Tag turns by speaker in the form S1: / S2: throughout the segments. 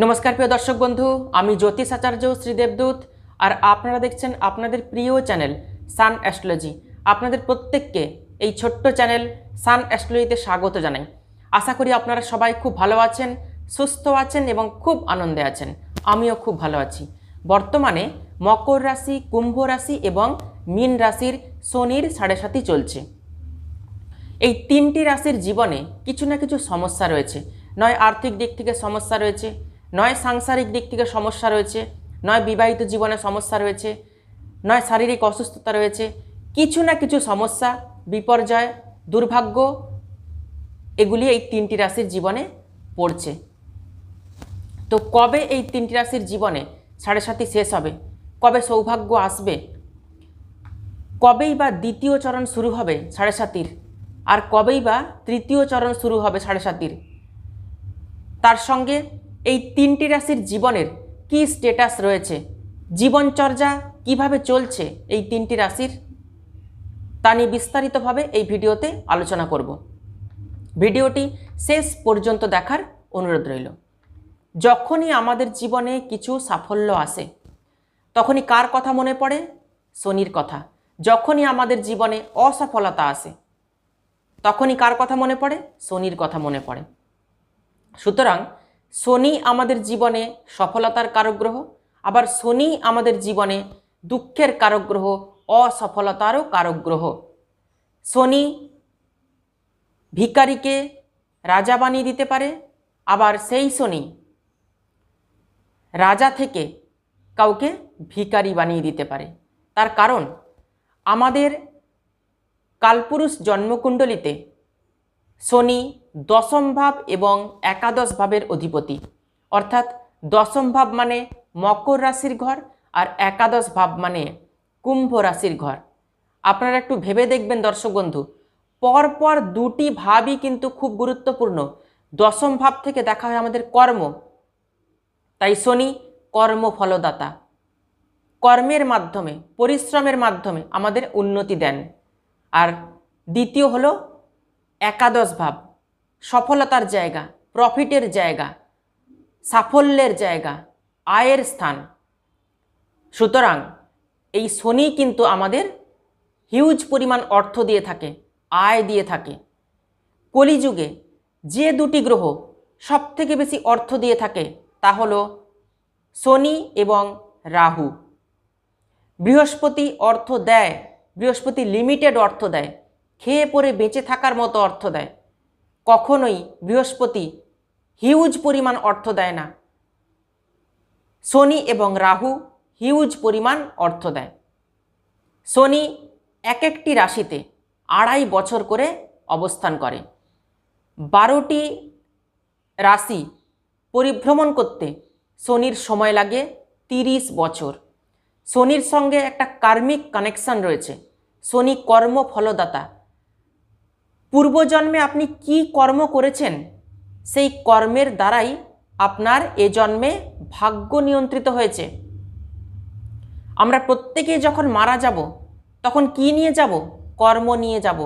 S1: নমস্কার প্রিয় দর্শক বন্ধু, আমি জ্যোতিষ আচার্য শ্রীদেবদূত আর আপনারা দেখছেন আপনাদের প্রিয় চ্যানেল সান অ্যাস্ট্রোলজি। আপনাদের প্রত্যেককে এই ছোট্ট চ্যানেল সান অ্যাস্ট্রোলজিতে স্বাগত জানাই। আশা করি আপনারা সবাই খুব ভালো আছেন, সুস্থ আছেন এবং খুব আনন্দে আছেন। আমিও খুব ভালো আছি। বর্তমানে মকর রাশি, কুম্ভ রাশি এবং মীন রাশির শনির সাড়ে সাথী চলছে। এই তিনটি রাশির জীবনে কিছু না কিছু সমস্যা রয়েছে। নয় আর্থিক দিক থেকে সমস্যা রয়েছে নয় সাংসারিক দিক থেকে সমস্যা রয়েছে, নয় বিবাহিত জীবনে সমস্যা রয়েছে, নয় শারীরিক অসুস্থতা রয়েছে, কিছু না কিছু সমস্যা, বিপর্যয়, দুর্ভাগ্য, এগুলি এই তিনটি রাশির জীবনে পড়ছে। তো কবে এই তিনটি রাশির জীবনে সাড়ে সাথী শেষ হবে? কবে সৌভাগ্য আসবে? কবেই বা দ্বিতীয় চরণ শুরু হবে সাড়ে সাতির? আর কবেই বা তৃতীয় চরণ শুরু হবে সাড়ে সাতির? তার সঙ্গে এই তিনটি রাশির জীবনের কি স্টেটাস রয়েছে? জীবনচর্যা কীভাবে চলছে এই তিনটি রাশির? তা নিয়ে বিস্তারিতভাবে এই ভিডিওতে আলোচনা করব। ভিডিওটি শেষ পর্যন্ত দেখার অনুরোধ রইল। যখনই আমাদের জীবনে কিছু সাফল্য আসে, তখনই কার কথা মনে পড়ে? শনির কথা। যখনই আমাদের জীবনে অসফলতা আসে, তখনই কার কথা মনে পড়ে? শনির কথা মনে পড়ে। সুতরাং শনি আমাদের জীবনে সফলতার কারক গ্রহ আবার শনি আমাদের জীবনে দুঃখের কারক গ্রহ অসফলতারও কারক গ্রহ শনি ভিকারিকে রাজা বানিয়ে দিতে পারে, আবার সেই শনি রাজা থেকে কাউকে ভিকারি বানিয়ে দিতে পারে। তার কারণ, আমাদের কালপুরুষ জন্মকুণ্ডলিতে শনি দশম ভাব এবং একাদশ ভাবের অধিপতি। অর্থাৎ দশম ভাব মানে মকর রাশির ঘর আর একাদশ ভাব মানে কুম্ভ রাশির ঘর। আপনারা একটু ভেবে দেখবেন দর্শক বন্ধু, পরপর দুটি ভাবই কিন্তু খুব গুরুত্বপূর্ণ। দশম ভাব থেকে দেখা হয় আমাদের কর্ম। তাই শনি কর্মফলদাতা কর্মের মাধ্যমে, পরিশ্রমের মাধ্যমে আমাদের উন্নতি দেন। আর দ্বিতীয় হলো একাদশ ভাব। সফলতার জায়গা প্রফিটের জায়গা, সাফল্যের জায়গা, আয়ের স্থান। সুতরাং এই শনি কিন্তু আমাদের হিউজ পরিমাণ অর্থ দিয়ে থাকে, আয় দিয়ে থাকে। কলিযুগে যে দুটি গ্রহ সবথেকে বেশি অর্থ দিয়ে থাকে তা হল শনি এবং রাহু। বৃহস্পতি অর্থ দেয়, বৃহস্পতি লিমিটেড অর্থ দেয়, খেয়ে পরে বেঁচে থাকার মতো অর্থ দেয়। কখনোই বৃহস্পতি হিউজ পরিমাণ অর্থ দেয় না। শনি এবং রাহু হিউজ পরিমাণ অর্থ দেয়। শনি এক একটি রাশিতে আড়াই বছর করে অবস্থান করে। বারোটি রাশি পরিভ্রমণ করতে শনির সময় লাগে তিরিশ বছর। শনির সঙ্গে একটা কার্মিক কানেকশন রয়েছে। শনি কর্ম ফলদাতা পূর্বজন্মে আপনি কি কর্ম করেছেন? সেই কর্মের দ্বারাই আপনার এ জন্মে ভাগ্য নিয়ন্ত্রিত হয়েছে। আমরা প্রত্যেকে যখন মারা যাব, তখন কি নিয়ে যাব? কর্ম নিয়ে যাব।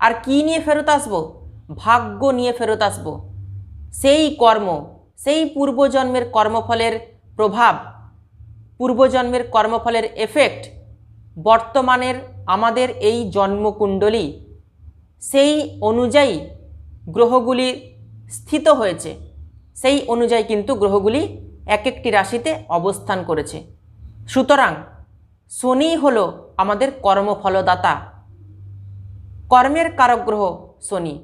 S1: আর কি নিয়ে ফেরত আসব? ভাগ্য নিয়ে ফেরত আসব। সেই কর্ম, সেই পূর্বজন্মের কর্মফলের প্রভাব, পূর্বজন্মের কর্মফলের এফেক্ট বর্তমানের আমাদের এই জন্মকুণ্ডলী সেই অনুযায়ী গ্রহগুলি স্থিত হয়েছে। সেই অনুযায়ী কিন্তু গ্রহগুলি এক একটি রাশিতে অবস্থান করেছে। সুতরাং শনি হল আমাদের কর্মফলদাতা। কর্মের কারক গ্রহ শনি।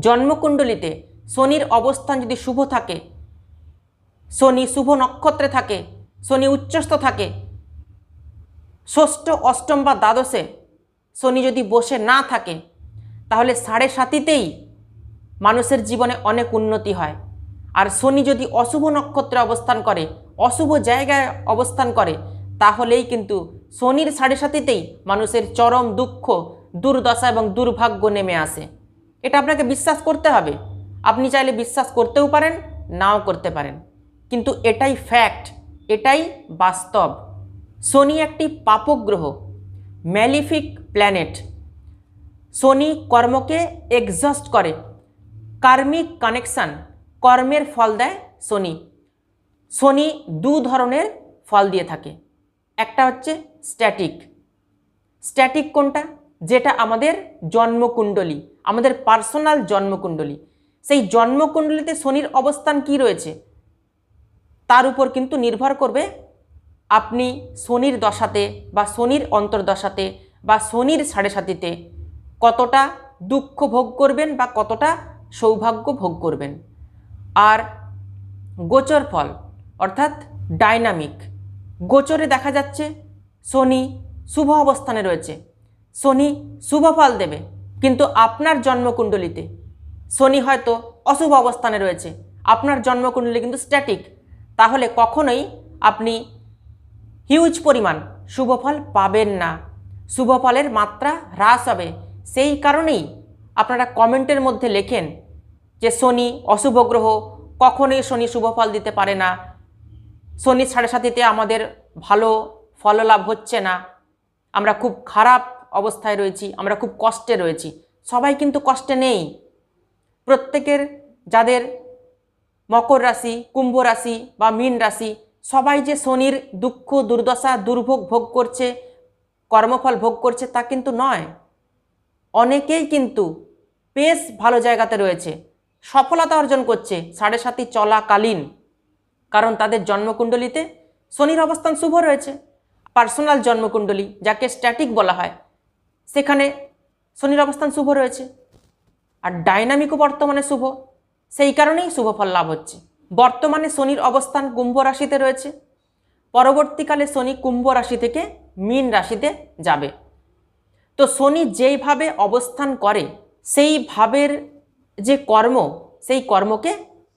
S1: জন্মকুণ্ডলিতে শনির অবস্থান যদি শুভ থাকে, শনি শুভ নক্ষত্রে থাকে, শনি উচ্চস্থ থাকে, ষষ্ঠ, অষ্টম বা দ্বাদশে শনি যদি বসে না থাকে তাহলে সাড়ে সাতিতেই মানুষের জীবনে অনেক উন্নতি হয়। আর শনি যদি অশুভ নক্ষত্রে অবস্থান করে, অশুভ জায়গায় অবস্থান করে, তাহলেই কিন্তু শনির সাড়ে সাতিতেই মানুষের চরম দুঃখ, দুর্দশা এবং দুর্ভাগ্য নেমে আসে। এটা আপনাকে বিশ্বাস করতে হবে। আপনি চাইলে বিশ্বাস করতেও পারেন, নাও করতে পারেন। কিন্তু এটাই ফ্যাক্ট এটাই বাস্তব। শনি একটি পাপক গ্রহ ম্যালিফিক প্ল্যানেট শনি কর্মকে এক্সস্ট করে। কার্মিক কানেকশান কর্মের ফল দেয় শনি শনি দু ধরনের ফল দিয়ে থাকে। একটা হচ্ছে স্ট্যাটিক স্ট্যাটিক কোনটা? যেটা আমাদের জন্মকুণ্ডলী, আমাদের পার্সোনাল জন্মকুণ্ডলী। সেই জন্মকুণ্ডলিতে শনির অবস্থান কি রয়েছে? তার উপর কিন্তু নির্ভর করবে আপনি শনির দশাতে বা শনির অন্তর্দশাতে বা শনির সাড়ে সাতিতে কতটা দুঃখ ভোগ করবেন বা কতটা সৌভাগ্য ভোগ করবেন। আর গোচর ফল, অর্থাৎ ডাইনামিক, গোচরে দেখা যাচ্ছে শনি শুভ অবস্থানে রয়েছে। শনি শুভ ফল দেবে, কিন্তু আপনার জন্মকুণ্ডলিতে শনি হয়তো অশুভ অবস্থানে রয়েছে। আপনার জন্মকুণ্ডলী কিন্তু স্ট্যাটিক তাহলে কখনোই আপনি হিউজ পরিমাণ শুভ ফল পাবেন না। শুভ ফলের মাত্রা হ্রাস হবে। সেই কারণেই আপনারা কমেন্টের মধ্যে লেখেন যে শনি অশুভ গ্রহ, কখনোই শনি শুভ ফল দিতে পারে না। শনি সাড়ে সাতিতে আমাদের ভালো ফললাভ হচ্ছে না। আমরা খুব খারাপ অবস্থায় রয়েছি, আমরা খুব কষ্টে রয়েছি। সবাই কিন্তু কষ্টে নেই। প্রত্যেকের যাদের মকর রাশি, কুম্ভ রাশি বা মীন রাশি, সবাই যে শনির দুঃখ, দুর্দশা, দুর্ভোগ ভোগ করছে, কর্মফল ভোগ করছে তা কিন্তু নয়। অনেকেই কিন্তু বেশ ভালো জায়গাতে রয়েছে। সফলতা অর্জন করছে সাড়ে সাতি চলাকালীন। কারণ তাদের জন্মকুণ্ডলিতে শনির অবস্থান শুভ রয়েছে। পার্সোনাল জন্মকুণ্ডলী, যাকে স্ট্যাটিক বলা হয়, সেখানে শনির অবস্থান শুভ রয়েছে। আর ডাইনামিকও বর্তমানে শুভ। সেই কারণেই শুভ ফল লাভ হচ্ছে। বর্তমানে শনির অবস্থান কুম্ভ রাশিতে রয়েছে। পরবর্তীকালে শনি কুম্ভ রাশি থেকে মীন রাশিতে যাবে। তো শনি যেইভাবে অবস্থান করে, সেই ভাবের যে কর্ম, সেই কর্মকে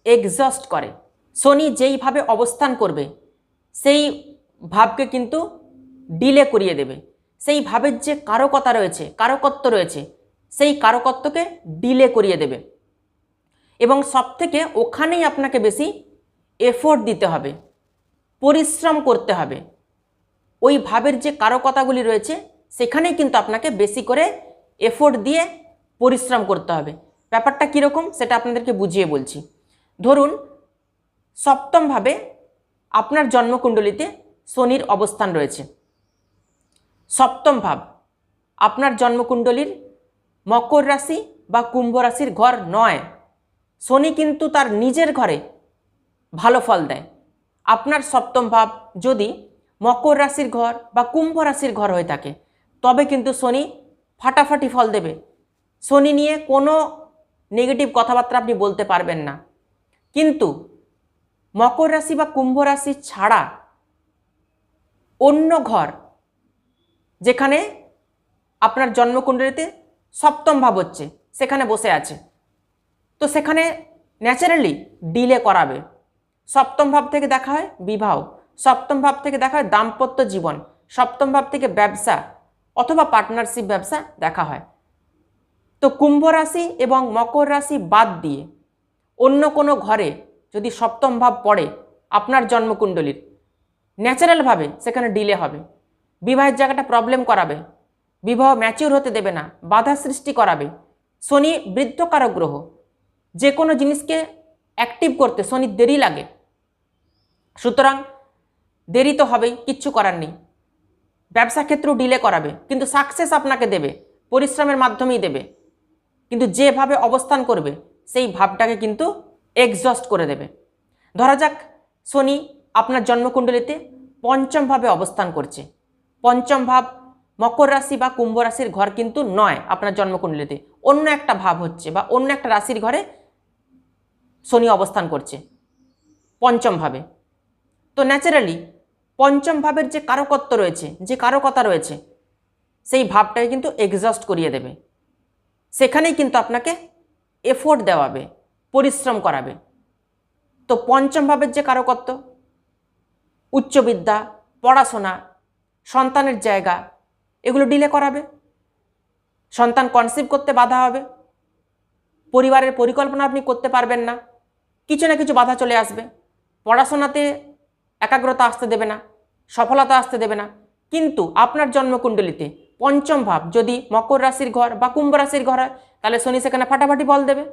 S1: এক্সস্ট করে। শনি যেইভাবে অবস্থান করবে, সেই ভাবকে কিন্তু ডিলে করিয়ে দেবে। সেই ভাবের যে কারকতা রয়েছে, কারকত্ব রয়েছে, সেই কারকত্বকে ডিলে করিয়ে দেবে। এবং সবথেকে ওখানেই আপনাকে বেশি এফোর্ট দিতে হবে, পরিশ্রম করতে হবে। ওই ভাবের যে কারকতাগুলি রয়েছে সেখানেই কিন্তু আপনাকে বেশি করে এফোর্ট দিয়ে পরিশ্রম করতে হবে। ব্যাপারটা কীরকম সেটা আপনাদেরকে বুঝিয়ে বলছি। ধরুন, সপ্তমভাবে আপনার জন্মকুণ্ডলিতে শনির অবস্থান রয়েছে। সপ্তম ভাব আপনার জন্মকুণ্ডলীর মকর রাশি বা কুম্ভ রাশির ঘর নয়। শনি কিন্তু তার নিজের ঘরে ভালো ফল দেয়। আপনার সপ্তম ভাব যদি মকর রাশির ঘর বা কুম্ভ রাশির ঘর হয়ে থাকে তবে কিন্তু শনি ফাটাফাটি ফল দেবে। শনি নিয়ে কোনো নেগেটিভ কথাবার্তা আপনি বলতে পারবেন না। কিন্তু মকর রাশি বা কুম্ভ রাশি ছাড়া অন্য ঘর যেখানে আপনার জন্মকুণ্ডলিতে সপ্তম ভাব হচ্ছে, সেখানে বসে আছে। তো সেখানে ন্যাচারালি ডিলে করাবে। সপ্তম ভাব থেকে দেখা হয় বিবাহ, সপ্তম ভাব থেকে দেখা হয় দাম্পত্য জীবন, সপ্তম ভাব থেকে ব্যবসা অথবা পার্টনারশিপ ব্যবসা দেখা হয়। তো কুম্ভ রাশি এবং মকর রাশি বাদ দিয়ে অন্য কোনো ঘরে যদি সপ্তম ভাব পড়ে আপনার জন্মকুণ্ডলীর ন্যাচারালভাবে সেখানে ডিলে হবে। বিবাহের জায়গাটা প্রবলেম করাবে। বিবাহ ম্যাচিউর হতে দেবে না, বাধা সৃষ্টি করাবে। শনি বৃদ্ধকারক গ্রহ, যে কোনো জিনিসকে অ্যাক্টিভ করতে শনির দেরি লাগে। সুতরাং দেরি তো হবেই, কিচ্ছু করার নেই। ব্যবসা ক্ষেত্রেও ডিলে করাবে, কিন্তু সাকসেস আপনাকে দেবে, পরিশ্রমের মাধ্যমেই দেবে। কিন্তু যেভাবে অবস্থান করবে, সেই ভাবটাকে কিন্তু এক্সস্ট করে দেবে। ধরা যাক শনি আপনার জন্মকুণ্ডলিতে পঞ্চমভাবে অবস্থান করছে। পঞ্চম ভাব মকর রাশি বা কুম্ভ রাশির ঘর কিন্তু নয় আপনার জন্মকুণ্ডলিতে। অন্য একটা ভাব হচ্ছে বা অন্য একটা রাশির ঘরে শনি অবস্থান করছে পঞ্চমভাবে তো ন্যাচারালি পঞ্চম ভাবের যে কারকত্ব রয়েছে, যে কারকতা রয়েছে, সেই ভাবটাকে কিন্তু এক্সস্ট করিয়ে দেবে। সেখানেই কিন্তু আপনাকে এফোর্ট দেওয়াবে, পরিশ্রম করাবে। তো পঞ্চম ভাবের যে কারকত্ব উচ্চবিদ্যা পড়াশোনা, সন্তানের জায়গা, এগুলো ডিলে করাবে। সন্তান কনসিভ করতে বাধা হবে। পরিবারের পরিকল্পনা আপনি করতে পারবেন না। কিছু না কিছু বাধা চলে আসবে। পড়াশোনাতে একাগ্রতা আসতে দেবে না। সফলতা আসতে দেবে না। কিন্তু আপনার জন্মকুণ্ডলিতে পঞ্চম ভাব যদি মকর রাশির ঘর বা কুম্ভ রাশির ঘর হয়, তাহলে শনি সেখানে ফাটাফাটি বল দেবে।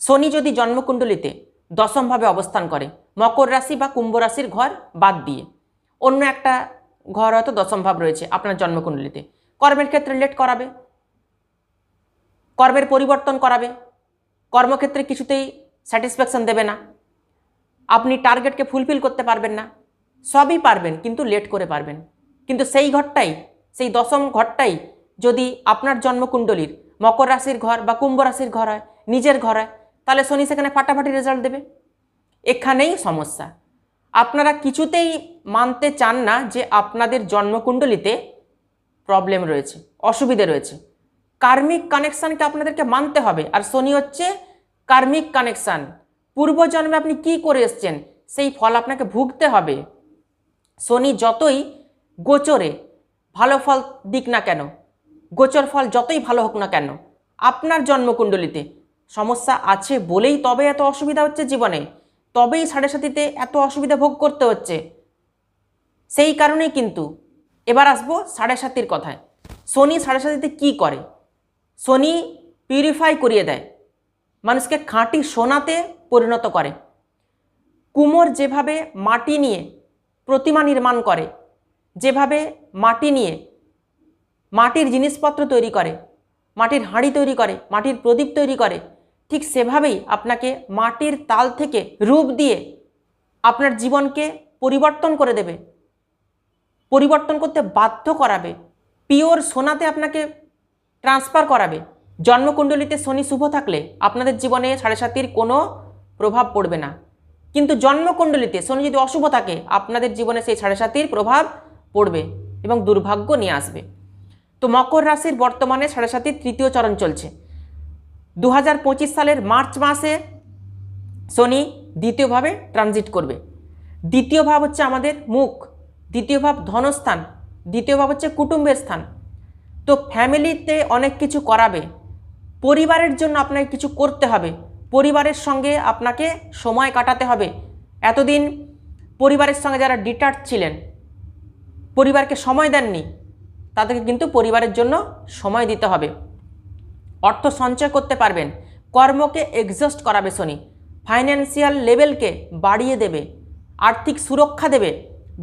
S1: শনি যদি জন্মকুণ্ডলিতে দশমভাবে অবস্থান করে, মকর রাশি বা কুম্ভ রাশির ঘর বাদ দিয়ে, অন্য একটা ঘর হয়তো দশম ভাব রয়েছে আপনার জন্মকুণ্ডলিতে। কর্মের ক্ষেত্রে লেট করাবে, কর্মের পরিবর্তন করাবে, কর্মক্ষেত্রে কিছুতেই স্যাটিসফ্যাকশন দেবে না। আপনি টার্গেটকে ফুলফিল করতে পারবেন না। সবই পারবেন, কিন্তু লেট করে পারবেন। কিন্তু সেই ঘরটাই, সেই দশম ঘরটাই যদি আপনার জন্মকুণ্ডলীর মকর রাশির ঘর বা কুম্ভ রাশির ঘর হয়, নিজের ঘর হয়, তাহলে শনি সেখানে ফাটাফাটি রেজাল্ট দেবে। এখানেই সমস্যা। আপনারা কিছুতেই মানতে চান না যে আপনাদের জন্মকুণ্ডলিতে প্রবলেম রয়েছে, অসুবিধে রয়েছে। কার্মিক কানেকশানকে আপনাদেরকে মানতে হবে। আর শনি হচ্ছে কার্মিক কানেকশান পূর্বজন্মে আপনি কি করে এসছেন, সেই ফল আপনাকে ভুগতে হবে। শনি যতই গোচরে ভালো ফল দিক না কেন, গোচর ফল যতই ভালো হোক না কেন, আপনার জন্মকুণ্ডলিতে সমস্যা আছে বলেই তবে এত অসুবিধা হচ্ছে জীবনে, তবেই সাড়ে সাতিতে এত অসুবিধা ভোগ করতে হচ্ছে। সেই কারণেই কিন্তু এবার আসব সাড়ে সাতির কথায়। শনি সাড়ে সাতিতে কী করে? শনি পিউরিফাই করিয়ে দেয়, মানুষকে খাঁটি সোনাতে পরিণত করে। কুমোর যেভাবে মাটি নিয়ে প্রতিমা নির্মাণ করে, যেভাবে মাটি নিয়ে মাটির জিনিসপত্র তৈরি করে, মাটির হাঁড়ি তৈরি করে, মাটির প্রদীপ তৈরি করে, ঠিক সেভাবেই আপনাকে মাটির তাল থেকে রূপ দিয়ে আপনার জীবনকে পরিবর্তন করে দেবে, পরিবর্তন করতে বাধ্য করাবে, পিওর সোনাতে আপনাকে ট্রান্সফার করাবে। জন্মকুণ্ডলিতে শনি শুভ থাকলে আপনাদের জীবনে সাড়ে সাতির কোনো প্রভাব পড়বে না। কিন্তু জন্মকুণ্ডলিতে শনি যদি অশুভ থাকে, আপনাদের জীবনে সেই সাড়ে সাতির প্রভাব পড়বে এবং দুর্ভাগ্য নিয়ে আসবে। তো মকর রাশির বর্তমানে সাড়ে সাতির তৃতীয় চরণ চলছে। দু হাজার পঁচিশ সালের মার্চ মাসে শনি দ্বিতীয়ভাবে ট্রানজিট করবে। দ্বিতীয় ভাব হচ্ছে আমাদের মুখ, দ্বিতীয় ভাব ধনস্থান, দ্বিতীয় ভাব হচ্ছে কুটুম্বের স্থান। তো ফ্যামিলিতে অনেক কিছু করাবে, পরিবারের জন্য আপনাকে কিছু করতে হবে। পরিবারের সঙ্গে আপনাকে সময় কাটাতে হবে। এতদিন পরিবারের সঙ্গে যারা ডিটাচ ছিলেন, পরিবারকে সময় দেননি, তাদেরকে কিন্তু পরিবারের জন্য সময় দিতে হবে। অর্থ সঞ্চয় করতে পারবেন, কর্মকে এক্সস্ট করাবে শনি ফাইন্যান্সিয়াল লেভেলকে বাড়িয়ে দেবে, আর্থিক সুরক্ষা দেবে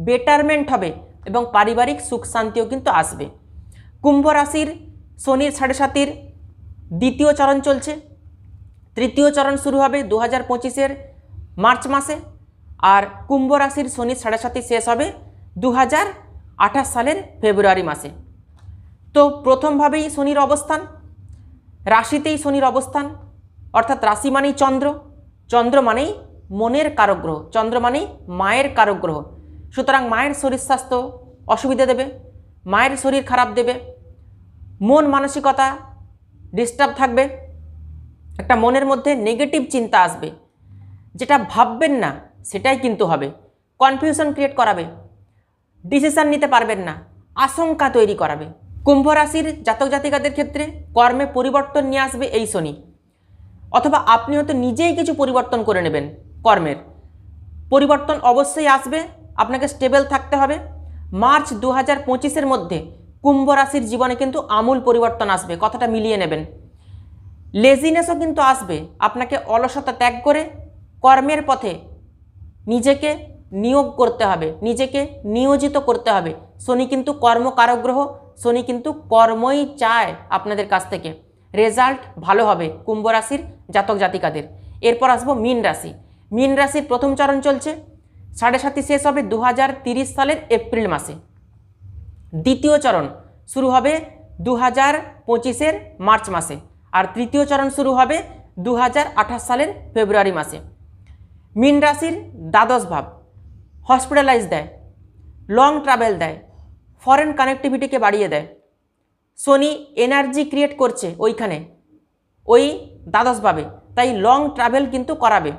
S1: বেটারমেন্ট হবে এবং পারিবারিক সুখ শান্তিও কিন্তু আসবে। কুম্ভ রাশির শনির সাড়ে সাতির দ্বিতীয় চরণ চলছে। তৃতীয় চরণ শুরু হবে দু হাজার পঁচিশের মার্চ মাসে আর কুম্ভ রাশির শনির সাড়ে সাতি শেষ হবে দু হাজার আঠাশ সালের ফেব্রুয়ারি মাসে। তো প্রথমভাবেই শনির অবস্থান, রাশিতেই শনির অবস্থান, অর্থাৎ রাশি মানেই চন্দ্র চন্দ্র মানেই মনের কারগ্রহ, চন্দ্র মানেই মায়ের কারগ্রহ। সুতরাং মায়ের শরীর স্বাস্থ্য অসুবিধা দেবে, মায়ের শরীর খারাপ দেবে, মন মানসিকতা ডিস্টার্ব থাকবে একটা মনের মধ্যে নেগেটিভ চিন্তা আসবে। যেটা ভাববেন না, সেটাই কিন্তু হবে। কনফিউশন ক্রিয়েট করাবে। ডিসিশান নিতে পারবেন না। আশঙ্কা তৈরি করাবে। কুম্ভ রাশির জাতক জাতিকাদের ক্ষেত্রে কর্মে পরিবর্তন নিয়ে আসবে এই শনি। অথবা আপনি হয়তো নিজেই কিছু পরিবর্তন করে নেবেন কর্মের। পরিবর্তন অবশ্যই আসবে, আপনাকে স্টেবল থাকতে হবে। মার্চ দু হাজার মধ্যে কুম্ভ রাশির জীবনে কিন্তু আমূল পরিবর্তন আসবে। কথাটা মিলিয়ে নেবেন। লেজিনেসও কিন্তু আসবে। আপনাকে অলসতা ত্যাগ করে কর্মের পথে নিজেকে নিয়োগ করতে হবে, নিজেকে নিয়োজিত করতে হবে। শনি কিন্তু কর্মকারগ্রহ, শনি কিন্তু কর্মই চায় আপনাদের কাছ থেকে। রেজাল্ট ভালো হবে কুম্ভ রাশির জাতক জাতিকাদের। এরপর আসব মীন রাশি। মীন রাশির প্রথম চরণ চলছে। সাড়ে সাতি শেষ হবে দু সালের এপ্রিল মাসে। দ্বিতীয় চরণ শুরু হবে দু হাজার মার্চ মাসে। আর তৃতীয় চরণ শুরু হবে দু হাজার আঠাশ সালের ফেব্রুয়ারি মাসে। মীন রাশির দ্বাদশ ভাব হসপিটালাইজ দেয় লং ট্রাভেল দেয় ফরেন কানেক্টিভিটিকে বাড়িয়ে দেয়। শনি এনার্জি ক্রিয়েট করছে ওইখানে, ওই দ্বাদশভাবে তাই লং ট্রাভেল কিন্তু করাবে।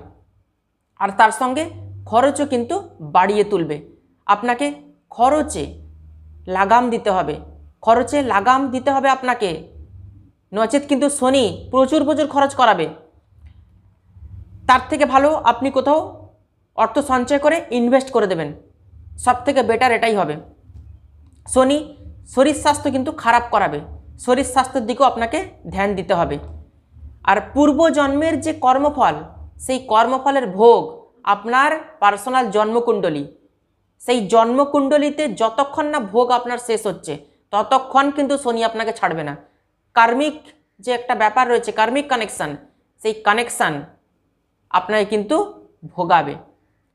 S1: আর তার সঙ্গে খরচও কিন্তু বাড়িয়ে তুলবে। আপনাকে খরচে লাগাম দিতে হবে। খরচে লাগাম দিতে হবে আপনাকে। নচেত কিন্তু শনি প্রচুর প্রচুর খরচ করাবে। তার থেকে ভালো আপনি কোথাও অর্থ সঞ্চয় করে ইনভেস্ট করে দেবেন। সব থেকে বেটার এটাই হবে। শনি শরীর স্বাস্থ্য কিন্তু খারাপ করাবে। শরীর স্বাস্থ্যের দিকেও আপনাকে ধ্যান দিতে হবে। আর পূর্বজন্মের যে কর্মফল, সেই কর্মফলের ভোগ আপনার পার্সোনাল জন্মকুণ্ডলী। সেই জন্মকুণ্ডলিতে যতক্ষণ না ভোগ আপনার শেষ হচ্ছে, ততক্ষণ কিন্তু শনি আপনাকে ছাড়বে না। কার্মিক যে একটা ব্যাপার রয়েছে, কার্মিক কানেকশান সেই কানেকশান আপনাকে কিন্তু ভোগাবে।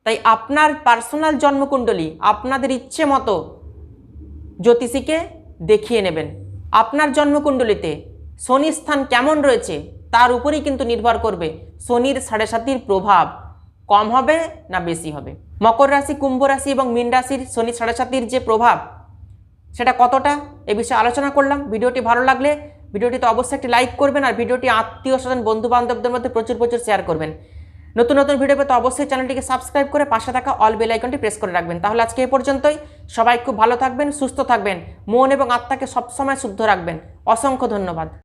S1: তাই আপনার পার্সোনাল জন্মকুণ্ডলী আপনাদের ইচ্ছে মতো জ্যোতিষীকে দেখিয়ে নেবেন। আপনার জন্মকুণ্ডলিতে শনির স্থান কেমন রয়েছে, তার উপরেই কিন্তু নির্ভর করবে। শনির সাড়ে সাতির প্রভাব কম হবে না বেশি হবে। মকর রাশি, কুম্ভ রাশি এবং মীন রাশির শনি সাড়ে সাতির যে প্রভাব, সেটা কতটা, এ বিষয়ে আলোচনা করলাম। ভিডিওটি ভালো লাগলে ভিডিওটিতে অবশ্যই একটি লাইক করবেন আর ভিডিওটি আত্মীয় স্বজন বন্ধু বান্ধবদের মধ্যে প্রচুর প্রচুর শেয়ার করবেন। নতুন নতুন ভিডিও পেতে অবশ্যই চ্যানেলটিকে সাবস্ক্রাইব করে পাশে থাকা অল বেল আইকনটি প্রেস করে রাখবেন। তাহলে আজকে এই পর্যন্তই। সবাই খুব ভালো থাকবেন, সুস্থ থাকবেন, মন এবং আত্মাকে সবসময় শুদ্ধ রাখবেন। অসংখ্য ধন্যবাদ।